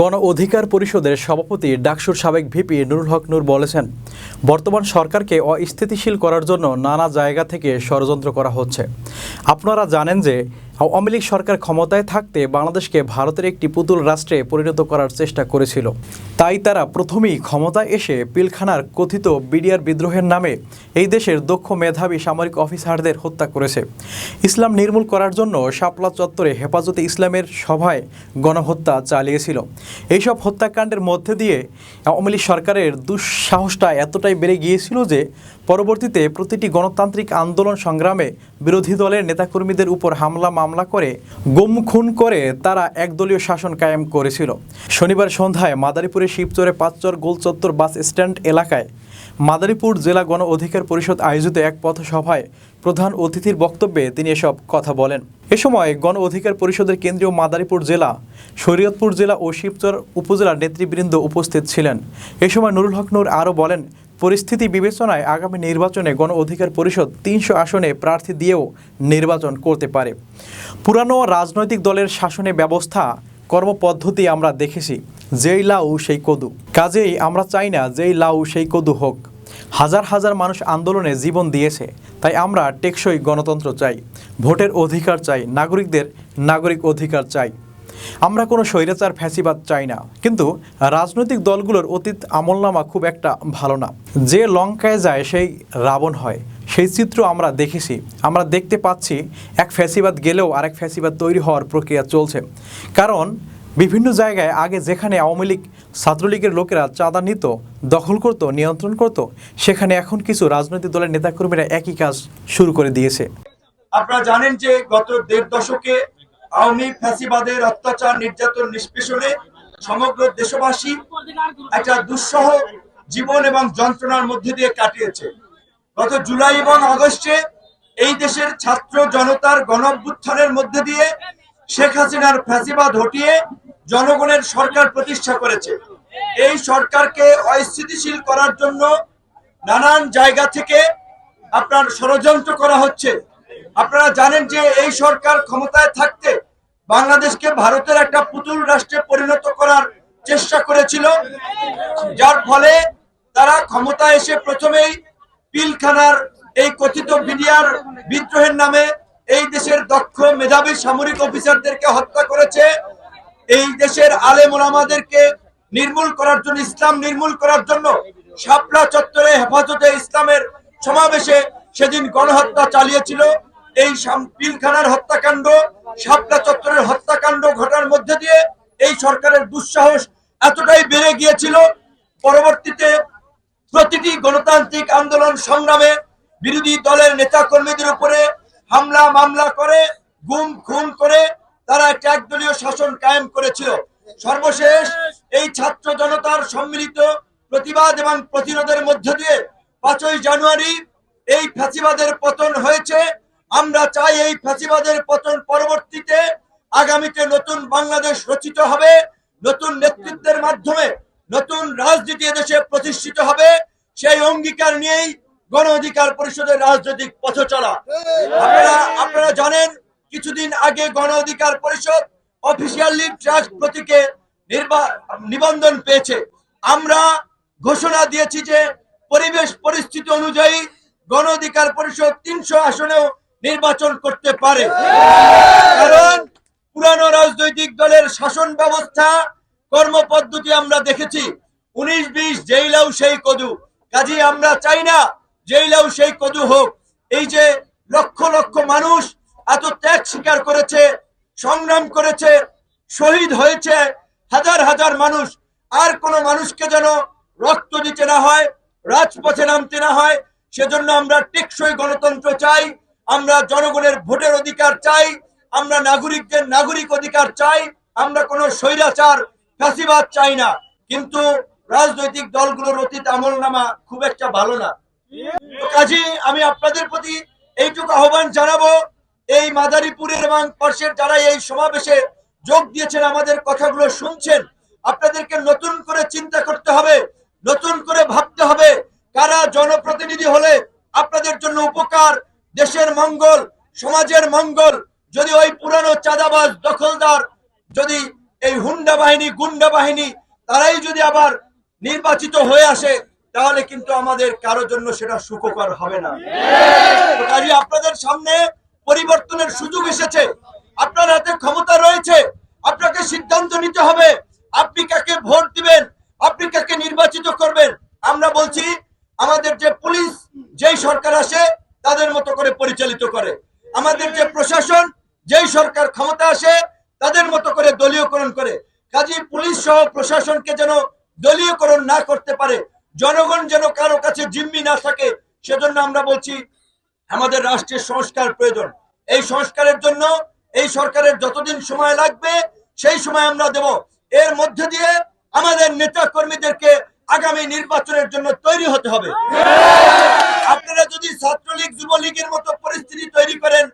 গণ অধিকার পরিষদের সভাপতি ডাকসুর সাবেক ভিপি নুরুল হক নূর বলেছেন, বর্তমান সরকারকে অস্থিতিশীল করার জন্য নানা জায়গা থেকে ষড়যন্ত্র করা হচ্ছে। আপনারা জানেন যে আওয়ামী লীগ সরকার ক্ষমতায় থাকতে বাংলাদেশকে ভারতের একটি পুতুল রাষ্ট্রে পরিণত করার চেষ্টা করেছিল। তাই তারা প্রথমেই ক্ষমতায় এসে পিলখানার কথিত বিডিআর বিদ্রোহের নামে এই দেশের দক্ষ মেধাবী সামরিক অফিসারদের হত্যা করেছে। ইসলাম নির্মূল করার জন্য শাপলা চত্বরে হেফাজতে ইসলামের সভায় গণহত্যা চালিয়েছিল। এইসব হত্যাকাণ্ডের মধ্যে দিয়ে আওয়ামী লীগ সরকারের দুঃসাহসটা এতটাই বেড়ে গিয়েছিল যে পরবর্তীতে প্রতিটি গণতান্ত্রিক আন্দোলন সংগ্রামে বিরোধী দলের নেতাকর্মীদের উপর হামলা মামলা করে গুম খুন করে তারা একদলীয় শাসন কায়েম করেছিল। শনিবার সন্ধ্যায় মাদারীপুরের শিবচরে পাঁচচর গোলচত্বর বাস স্ট্যান্ড এলাকায় মাদারীপুর জেলা গণ অধিকার পরিষদ আয়োজিত এক পথসভায় প্রধান অতিথির বক্তব্যে তিনি এসব কথা বলেন। এ সময় গণ অধিকার পরিষদের কেন্দ্রীয় মাদারীপুর জেলা, শরীয়তপুর জেলা ও শিবচর উপজেলার নেতৃবৃন্দ উপস্থিত ছিলেন। এ সময় নুরুল হক নূর আরও বলেন পরিস্থিতি বিবেচনায় আগামী নির্বাচনে গণ অধিকার পরিষদ তিনশো আসনে প্রার্থী দিয়েও নির্বাচন করতে পারে। পুরানো রাজনৈতিক দলের শাসনে ব্যবস্থা, কর্মপদ্ধতি আমরা দেখেছি। যেই লাউ, সেই কদু। কাজেই আমরা চাই না যেই লাউ, সেই কদু হোক। হাজার হাজার মানুষ আন্দোলনে জীবন দিয়েছে, তাই আমরা টেকসই গণতন্ত্র চাই। ভোটের অধিকার চাই, নাগরিকদের নাগরিক অধিকার চাই। আমরা কোনো স্বৈরাচার, ফ্যাসিবাদ চাই না। কিন্তু রাজনৈতিক দলগুলোর অতীত আমলনামা খুব একটা ভালো না। যে লঙ্কায় যায়, সেই রাবণ হয়। সেই চিত্র আমরা দেখেছি। আমরা দেখতে পাচ্ছি এক ফ্যাসিবাদ গেলেও আরেক ফ্যাসিবাদ তৈরি হওয়ার প্রক্রিয়া চলছে। কারণ বিভিন্ন জায়গায় আগে যেখানে আওয়ামী লীগ ছাত্রলীগের লোকেরা চাঁদা নিত, দখল করত, নিয়ন্ত্রণ করত, সেখানে এখন কিছু রাজনৈতিক দলের নেতাকর্মীরা একই কাজ শুরু করে দিয়েছে। আপনারা জানেন যে গত দেড় দশকে আওয়ামী ফ্যাসিবাদের অত্যাচার, নির্যাতন, নিষ্পেষণে সমগ্র দেশবাসী একটা দুঃসহ জীবন এবং যন্ত্রণার মধ্যে দিয়ে কাটিয়েছে। গত জুলাই এবং আগস্টে এই দেশের ছাত্র জনতার গণঅভ্যুত্থানের মধ্যে দিয়ে শেখ হাসিনার ফ্যাসিবাদ হটিয়ে জনগণের সরকার প্রতিষ্ঠা করেছে। এই সরকারকে অস্থিতিশীল করার জন্য নানান জায়গা থেকে আপনার ষড়যন্ত্র করা হচ্ছে। আপনারা জানেন যে এই সরকার ক্ষমতায় থাকতে বাংলাদেশকে ভারতের একটা পুতুল রাষ্ট্রে পরিণত করার চেষ্টা করেছিল, যার ফলে তারা ক্ষমতায় এসে প্রথমেই পিলখানার এই কথিত বিডিআর বিদ্রোহের নামে এই দেশের দক্ষ মেধাবী সামরিক অফিসারদেরকে হত্যা করেছে। এই দেশের আলেম ওলামাদেরকে নির্মূল করার জন্য, ইসলাম নির্মূল করার জন্য শাপলা চত্বরে হেফাজতে ইসলামের সমাবেশে সেদিন গণহত্যা চালিয়েছিল। এই পিলখানার হত্যাকাণ্ড শাপলা চত্বরের হত্যাকাণ্ড ঘটার মধ্যে দিয়ে এই সরকারের দুঃসাহস এতটাই বেড়ে গিয়েছিল। পরবর্তীতে প্রতিটি গণতান্ত্রিক আন্দোলন সংগ্রামে বিরোধী দলের নেতা কর্মীদের উপরে হামলা মামলা করে, গুম খুন করে তারা একদলীয় শাসন কায়েম করেছিল। সর্বশেষ এই ছাত্র জনতার সম্মিলিত প্রতিবাদ এবং প্রতিরোধের মধ্য দিয়ে পাঁচই জানুয়ারি এই ফ্যাসিবাদের পতন হয়েছে। আমরা চাই এই ফ্যাসিবাদের পতন পরবর্তীতে আগামীতে নতুন বাংলাদেশ রচিত হবে, নতুন নেতৃত্বের মাধ্যমে নতুন রাজনীতি দেশে প্রতিষ্ঠিত হবে। সেই অঙ্গীকার নিয়েই গণ অধিকার পরিষদের রাজনৈতিক পথ চলা আপনারা আপনারা জানেন, কিছুদিন আগে গণ অধিকার পরিষদ অফিসিয়ালি ট্রাস্ট প্রতীকে নিবন্ধন পেয়েছে। আমরা ঘোষণা দিয়েছি যে পরিবেশ, পরিস্থিতি অনুযায়ী গণ অধিকার পরিষদ তিনশো আসনেও নির্বাচন করতে পারে। কারণ পুরানো রাজনৈতিক দলের শাসন ব্যবস্থা, কর্মপদ্ধতি আমরা দেখেছি। উনিশ বিশ যেই লাউ সেই কদু। কাজে, আমরা চাই না যেই লাউ সেই কদু হোক। এই যে লক্ষ লক্ষ মানুষ এত ত্যাগ স্বীকার করেছে, সংগ্রাম করেছে, শহীদ হয়েছে, হাজার হাজার মানুষ। আর কোন মানুষকে যেন রক্ত দিতে না হয়, রাজপথে নামতে না হয় সেজন্য আমরা টেকসই গণতন্ত্র চাই, আমরা জনগণের ভোটের অধিকার চাই, আমরা নাগরিকদের নাগরিক অধিকার চাই, আমরা কোনো স্বৈরাচার, ফ্যাসিবাদ চাই না। কিন্তু রাজনৈতিক দলগুলোর অতীত আমলনামা খুব একটা ভালো না। কাজী, আমি আপনাদের প্রতি এইটুকু আহ্বান জানাব, এই মাদারীপুরের এবং পার্শ্বের যারা এই সমাবেশে যোগ দিয়েছেন, আমাদের কথাগুলো শুনছেন। আপনাদেরকে নতুন করে চিন্তা করতে হবে, নতুন করে ভাবতে হবে কারা জনপ্রতিনিধি হলে আপনাদের জন্য উপকার দেশের মঙ্গল, সমাজের মঙ্গল, যদি ওই পুরানো চাঁদাবাজ দখলদার, যদি এই হুন্ডা বাহিনী, গুন্ডা বাহিনী, তারাই যদি আবার নির্বাচিত হয়ে আসে, তাহলে কিন্তু আমাদের কারও জন্য সেটা সুখকর হবে না। কাজে, আপনাদের সামনে পরিবর্তনের সুযোগ এসেছে। আপনার হাতে ক্ষমতা রয়েছে। আপনাকে সিদ্ধান্ত নিতে হবে। আপনি কাকে ভোট দিবেন? আপনি কাকে নির্বাচিত করবেন? আমরা বলছি, আমাদের যে পুলিশ, যেই সরকার আসে তাদের মতো করে পরিচালিত করে। আমাদের যে প্রশাসন, যেই সরকার ক্ষমতা আসে, তাদের মতো করে দলীয়করণ করে। কাজী পুলিশ সহ প্রশাসনকে যেন দলীয়করণ না করতে পারে, জনগণ যেন কারও কাছে জিম্মি না থাকে, সেজন্য আমরা বলছি আমাদের রাষ্ট্রের সংস্কার প্রয়োজন। এই সংস্কারের জন্য, এই সরকারের যতদিন সময় লাগবে, সেই সময় আমরা দেব। এর মধ্যে দিয়ে আমাদের নেতা কর্মীদেরকে আগামী নির্বাচনের জন্য তৈরি হতে হবে। ছাত্রলীগ যুবলীগের মতো পরিস্থিতি তৈরি করেন